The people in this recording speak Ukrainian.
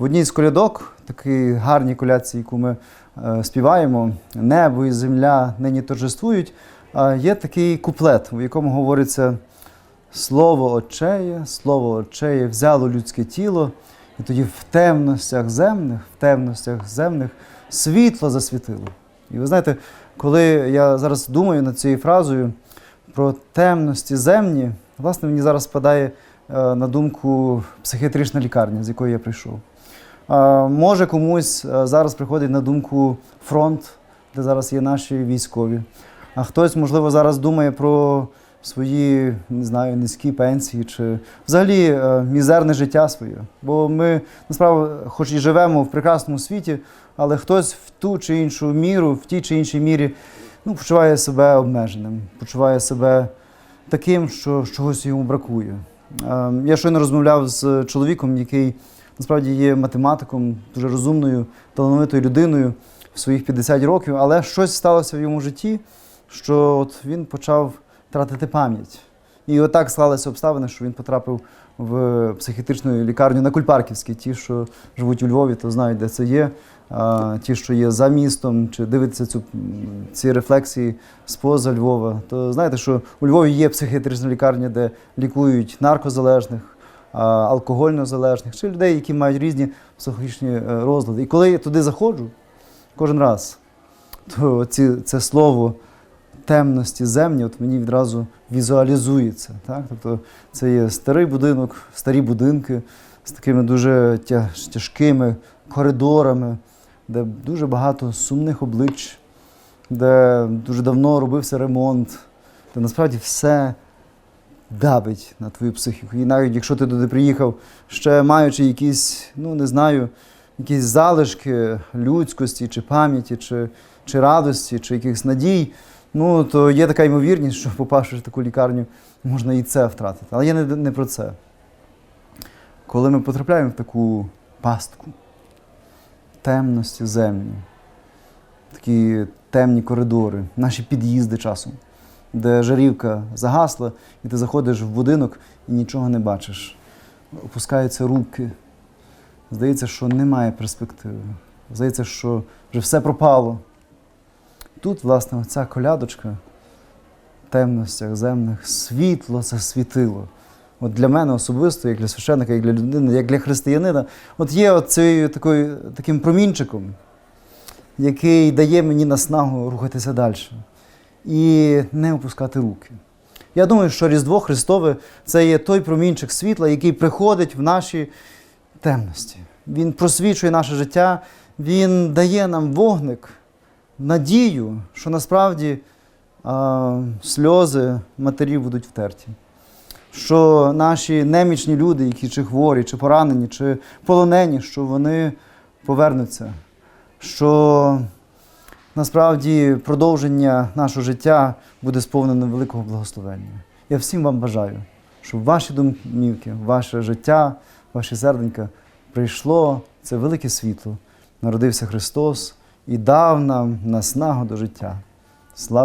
В одній з колядок, такій гарній коляці, яку ми е, співаємо, небо і земля нині торжествують, є такий куплет, в якому говориться Слово Отчеє, Слово Отчеє взяло людське тіло, і тоді в темностях земних, в темностях земних світло засвітило. І ви знаєте, коли я зараз думаю над цією фразою про темності земні, власне, мені зараз спадає е, на думку психіатрична лікарня, з якої я прийшов. Е, Може комусь е, зараз приходить на думку фронт, де зараз є наші військові. А хтось, можливо, зараз думає про свої не знаю, низькі пенсії чи взагалі е, мізерне життя своє. Бо ми насправді, хоч і живемо в прекрасному світі, але хтось в ту чи іншу міру, в тій чи іншій мірі ну, почуває себе обмеженим, почуває себе таким, що чогось йому бракує. Е, Я щойно розмовляв з чоловіком, який насправді є математиком, дуже розумною, талановитою людиною в своїх 50 років, але щось сталося в йому житті, що от він почав тратити пам'ять. І отак склалися обставини, що він потрапив в психіатричну лікарню на Кульпарківській. Ті, що живуть у Львові, то знають, де це є. А ті, що є за містом, чи дивитися цю, ці рефлексії споза Львова, то знаєте, що у Львові є психіатрична лікарня, де лікують наркозалежних, а, алкогольнозалежних, чи людей, які мають різні психологічні е, розлади. І коли я туди заходжу, кожен раз, то ці, це слово темності земні от мені відразу візуалізується. Так? Тобто це є старий будинок, старі будинки з такими дуже тяжкими коридорами, де дуже багато сумних облич, де дуже давно робився ремонт, де насправді все давить на твою психіку. І навіть якщо ти туди приїхав, ще маючи якісь, ну не знаю, якісь залишки людськості, чи пам'яті, чи, чи радості, чи якихось надій, ну то є така ймовірність, що попавши в таку лікарню, можна і це втратити. Але я не, не про це. Коли ми потрапляємо в таку пастку, темності земні, такі темні коридори, наші під'їзди часом, де жарівка загасла, і ти заходиш в будинок і нічого не бачиш. Опускаються руки. Здається, що немає перспективи. Здається, що вже все пропало. Тут, власне, оця колядочка в темностях земних світло засвітило. От для мене особисто, як для священника, як для людини, як для християнина, от є от цією такою, таким промінчиком, який дає мені наснагу рухатися далі і не опускати руки. Я думаю, що Різдво Христове це є той промінчик світла, який приходить в наші темності. Він просвічує наше життя, він дає нам вогник, надію, що насправді а, сльози матерів будуть втерті. Що наші немічні люди, які чи хворі, чи поранені, чи полонені, що вони повернуться. Що насправді продовження нашого життя буде сповнено великого благословення. Я всім вам бажаю, щоб ваші домівки, ваше життя, ваші серденька прийшло це велике світло. Народився Христос і дав нам наснагу до життя. Слава